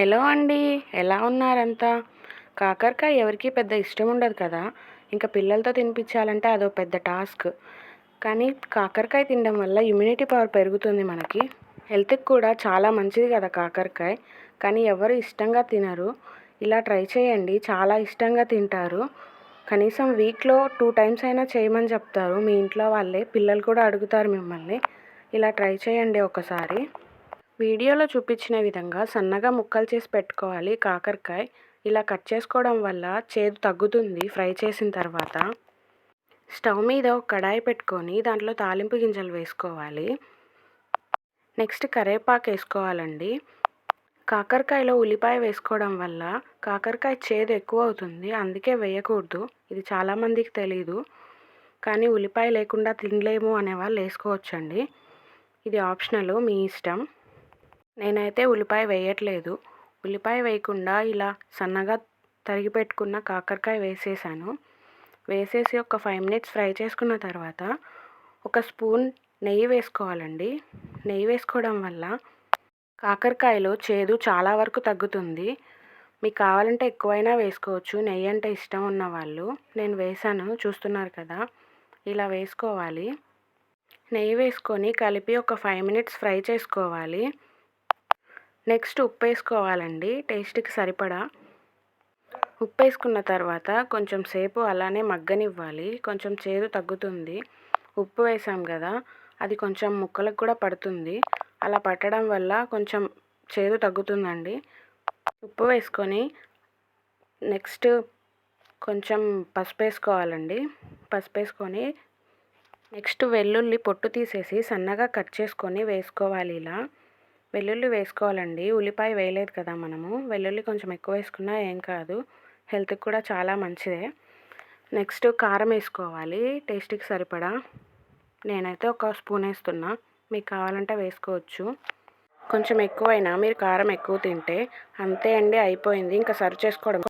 Hello అండి ఎలా ఉన్నారంతా? కాకరకాయ ఎవరికి పెద్ద ఇష్టం ఉండదు కదా ఇంకా పిల్లలతో తినిపించాలంటే అదో పెద్ద టాస్క్. కానీ కాకరకాయ తినడం వల్ల ఇమ్యూనిటీ పవర్ పెరుగుతుంది మనకి. హెల్త్కి కూడా చాలా మంచిది కదా కాకరకాయ. కానీ ఎవరు ఇష్టంగా తినరు. ఇలా ట్రై చేయండి చాలా ఇష్టంగా తింటారు. కనీసం వీక్లో టూ టైమ్స్ అయినా చేయమని చెప్తారు. మీ ఇంట్లో వాళ్ళే పిల్లలు కూడా అడుగుతారు మిమ్మల్ని. ఇలా ట్రై చేయండి ఒకసారి. వీడియోలో చూపించిన విధంగా సన్నగా ముక్కలు చేసి పెట్టుకోవాలి కాకరకాయ. ఇలా కట్ చేసుకోవడం వల్ల చేదు తగ్గుతుంది ఫ్రై చేసిన తర్వాత. స్టవ్ మీద ఒక కడాయి పెట్టుకొని దాంట్లో తాలింపు గింజలు వేసుకోవాలి. నెక్స్ట్ కరేపాకు వేసుకోవాలండి. కాకరకాయలో ఉల్లిపాయ వేసుకోవడం వల్ల కాకరకాయ చేదు ఎక్కువ అవుతుంది. అందుకే వేయకూడదు. ఇది చాలామందికి తెలీదు. కానీ ఉల్లిపాయ లేకుండా తినలేము అనేవాళ్ళు వేసుకోవచ్చండి. ఇది ఆప్షనల్ మీ ఇష్టం. నేనైతే ఉల్లిపాయ వేయట్లేదు. ఉల్లిపాయ వేయకుండా ఇలా సన్నగా తరిగి పెట్టుకున్న కాకరకాయ వేసేసాను. వేసేసి ఒక ఫైవ్ మినిట్స్ ఫ్రై చేసుకున్న తర్వాత ఒక స్పూన్ నెయ్యి వేసుకోవాలండి. నెయ్యి వేసుకోవడం వల్ల కాకరకాయలో చేదు చాలా వరకు తగ్గుతుంది. మీకు కావాలంటే ఎక్కువైనా వేసుకోవచ్చు. నెయ్యి అంటే ఇష్టం ఉన్న వాళ్ళు నేను వేసాను చూస్తున్నారు కదా. ఇలా వేసుకోవాలి. నెయ్యి వేసుకొని కలిపి ఒక ఫైవ్ మినిట్స్ ఫ్రై చేసుకోవాలి. నెక్స్ట్ ఉప్పు వేసుకోవాలండి టేస్ట్కి సరిపడా. ఉప్పు వేసుకున్న తర్వాత కొంచెం సేపు అలానే మగ్గనివ్వాలి కొంచెం చేదు తగ్గుతుంది. ఉప్పు వేసాం కదా అది కొంచెం ముక్కలకు కూడా పడుతుంది. అలా పట్టడం వల్ల కొంచెం చేదు తగ్గుతుందండి. ఉప్పు వేసుకొని నెక్స్ట్ కొంచెం పసుపు వేసుకోవాలండి పసుపు వేసుకొని నెక్స్ట్ వెల్లుల్లి పొట్టు తీసేసి సన్నగా కట్ చేసుకొని వేసుకోవాలి ఇలా. వెల్లుల్లి వేసుకోవాలండి. ఉల్లిపాయ వేయలేదు కదా మనము. వెల్లుల్లి కొంచెం ఎక్కువ వేసుకున్నా ఏం కాదు. హెల్త్కి కూడా చాలా మంచిదే. నెక్స్ట్ కారం వేసుకోవాలి. టేస్ట్కి సరిపడా. నేనైతే ఒక స్పూన్ వేస్తున్నా. మీకు కావాలంటే వేసుకోవచ్చు. కొంచెం ఎక్కువైనా మీరు కారం ఎక్కువ తింటే అంతే అండి అయిపోయింది. ఇంకా సర్వ్ చేసుకోవడం